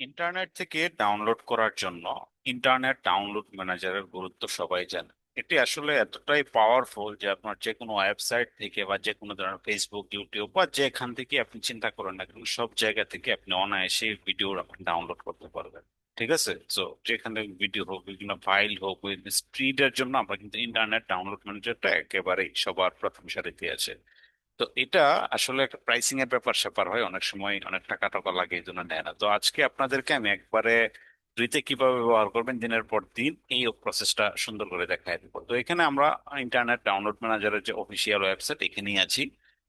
Internet থেকে download করার জন্য ইন্টারনেট ডাউনলোড ম্যানেজারের গুরুত্ব সবাই জানে। এটি আসলে এতটাই পাওয়ারফুল যে আপনার যে কোনো ওয়েবসাইট থেকে বা যে কোনো ধরনের ফেসবুক ইউটিউব বা যেখান থেকে আপনি চিন্তা করেন না কেন, সব জায়গা থেকে আপনি অনায়াসে ভিডিও আপনি ডাউনলোড করতে পারবেন। ঠিক আছে? তো যেখানে ভিডিও হোক, বিভিন্ন ফাইল হোক স্পিডের জন্য আমরা কিন্তু ইন্টারনেট ডাউনলোড ম্যানেজারটা একেবারেই সবার প্রথম সারিতে আছে। তো এটা আসলে একটা প্রাইসিং এর ব্যাপার স্যাপার হয়, অনেক সময় অনেক টাকা টাকা লাগে এই জন্য নেয় না। তো আজকে আপনাদেরকে আমি একবারে ফ্রিতে কীভাবে ব্যবহার করবেন দিনের পর দিন, এই প্রসেসটা সুন্দর করে দেখায় দেবো। তো এখানে আমরা ইন্টারনেট ডাউনলোড ম্যানেজারের যে অফিসিয়াল ওয়েবসাইট এখানেই আছি।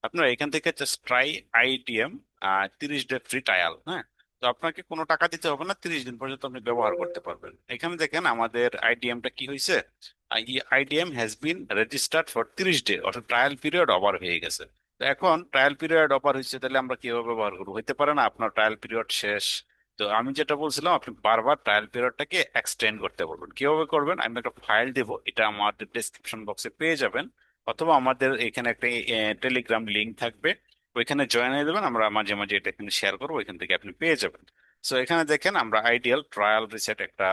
আপনারা এখান থেকে জাস্ট ট্রাই আইটিএম তিরিশ ডে ফ্রি ট্রায়াল হ্যাঁ? তো আপনাকে কোনো টাকা দিতে হবে না, তিরিশ দিন পর্যন্ত আপনি ব্যবহার করতে পারবেন। এখানে দেখেন আমাদের আইডিএমটা কি হয়েছে? IDM has been registered for তিরিশ ডে অর্থাৎ ট্রায়াল পিরিয়ড ওভার হয়ে গেছে। তো এখন ট্রায়াল পিরিয়ড ওভার হয়েছে, তাহলে আমরা কীভাবে ব্যবহার করব? হইতে পারে না, আপনার ট্রায়াল পিরিয়ড শেষ। তো আমি যেটা বলছিলাম, আপনি বারবার ট্রায়াল পিরিয়ডটাকে এক্সটেন্ড করতে বলবেন। কীভাবে করবেন? আমি একটা ফাইল দেবো, এটা আমাদের ডেসক্রিপশন বক্সে পেয়ে যাবেন, অথবা আমাদের এখানে একটা টেলিগ্রাম লিঙ্ক থাকবে। ওইখানে জয়েন হয়ে দেবেন আমরা মাঝে মাঝে এটা এখানে শেয়ার করব, ওইখান থেকে আপনি পেয়ে যাবেন। সো এখানে দেখেন আমরা আইডিয়াল ট্রায়াল রিসেট একটা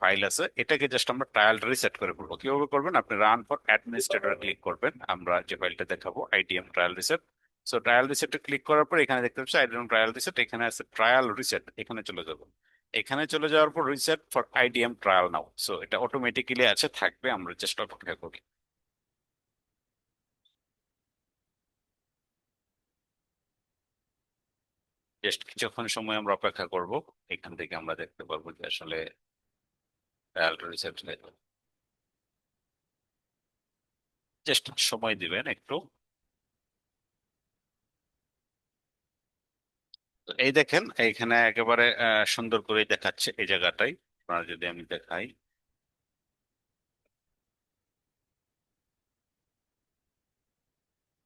ফাইল আছে। এটাকে জাস্ট আমরা ট্রায়াল রিসেট করে ফেলব। কীভাবে করবেন? আপনি রান ফর অ্যাডমিনিস্ট্রেটর ক্লিক করবেন। আমরা যে ফাইলটা দেখাবো IDM trial reset so trial রিসেটে click করার পর এখানে দেখতে পাচ্ছি আইডিএম ট্রায়াল রিসেট এখানে আছে ট্রায়াল রিসেট এখানে চলে যাব। এখানে চলে যাওয়ার পর reset for IDM trial now so এটা অটোমেটিক্যালি আছে, থাকবে, আমরা জাস্ট অপেক্ষা করি। জাস্ট কিছুক্ষণ সময় আমরা অপেক্ষা করব, এখান থেকে আমরা দেখতে পারব যে আসলে রিসেট জাস্ট সময় দিবেন একটু। এই দেখেন, এইখানে একেবারে সুন্দর করে দেখাচ্ছে এই জায়গাটাই। আপনারা যদি আমি দেখাই।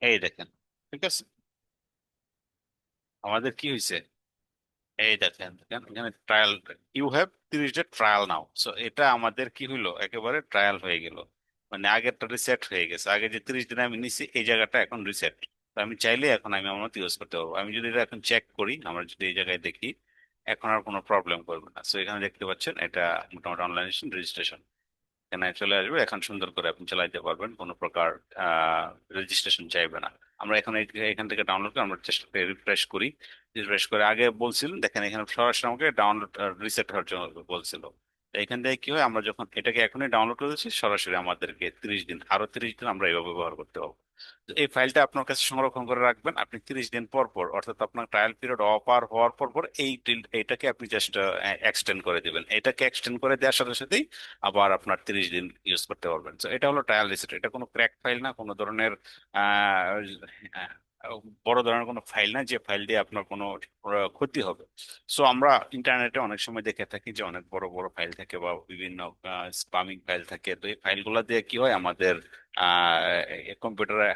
এই দেখেন, ঠিক আছে? আমাদের কি হয়েছে এই দেখেন দেখেন এখানে ট্রায়াল ইউ হ্যাভ তিরিশ ডে ট্রায়াল নাও সো এটা আমাদের কি হইল? একেবারে ট্রায়াল হয়ে গেল। মানে আগেরটা রিসেট হয়ে গেছে। আগে যে তিরিশ দিন আমি নিছি, এই জায়গাটা এখন রিসেট তো আমি চাইলে এখন আমি আমার ইউজ করতে পারব। আমি যদি এটা এখন চেক করি, আমরা যদি এই জায়গায় দেখি, এখন আর কোনো প্রবলেম করবে না। সো এখানে দেখতে পাচ্ছেন, এটা মোটামুটি অনলাইন রেজিস্ট্রেশন এখানে চলে আসবে। এখন সুন্দর করে আপনি চালাইতে পারবেন। কোনো প্রকার রেজিস্ট্রেশন চাইবে না। আমরা এখন এখান থেকে ডাউনলোড করে আমরা চেষ্টা করে রিফ্রেশ করি। রিফ্রেশ করে আগে বলছিলেন দেখেন এখানে সরাসরি আমাকে ডাউনলোড রিসেট হওয়ার জন্য বলছিল। এখান থেকে কি হয়, আমরা যখন এটাকে এখনই ডাউনলোড করেছি সরাসরি আমাদেরকে তিরিশ দিন, আরও তিরিশ দিন আমরা এইভাবে ব্যবহার করতে পারব। এই ফাইলটা আপনার কাছে সংরক্ষণ করে রাখবেন। আপনি তিরিশ দিন পর পর, অর্থাৎ আপনার ট্রায়াল পিরিয়ড অপার হওয়ার পর পর এই এইটাকে আপনি জাস্ট এক্সটেন্ড করে দিবেন। এটাকে এক্সটেন্ড করে দেওয়ার সাথে সাথেই আবার আপনার তিরিশ দিন ইউজ করতে পারবেন। তো এটা হলো ট্রায়াল রিসেট এটা কোনো ক্র্যাক ফাইল না, কোনো ধরনের বড় ধরনের কোনো ফাইল না, যে ফাইল দিয়ে আপনার কোনো ক্ষতি হবে। সো আমরা ইন্টারনেটে অনেক সময় দেখে থাকি যে অনেক বড় বড় ফাইল থাকে বা বিভিন্ন স্পামিং ফাইল থাকে। তো এই ফাইলগুলো দিয়ে কি হয়? আমাদের কম্পিউটারে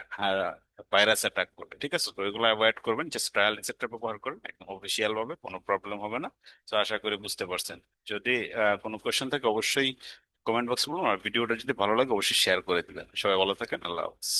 ভাইরাস অ্যাটাক করবে ঠিক আছে? তো এগুলো অ্যাভয়েড করবেন জাস্ট ট্রায়াল রিসেটটা ব্যবহার করবেন একদম অফিসিয়াল ভাবে, কোনো প্রবলেম হবে না। তো আশা করি বুঝতে পারছেন। যদি কোনো কোয়েশ্চেন থাকে, অবশ্যই কমেন্ট বক্স বলুন। আর ভিডিওটা যদি ভালো লাগে, অবশ্যই শেয়ার করে দিবেন। সবাই ভালো থাকেন। আল্লাহ হাফিজ।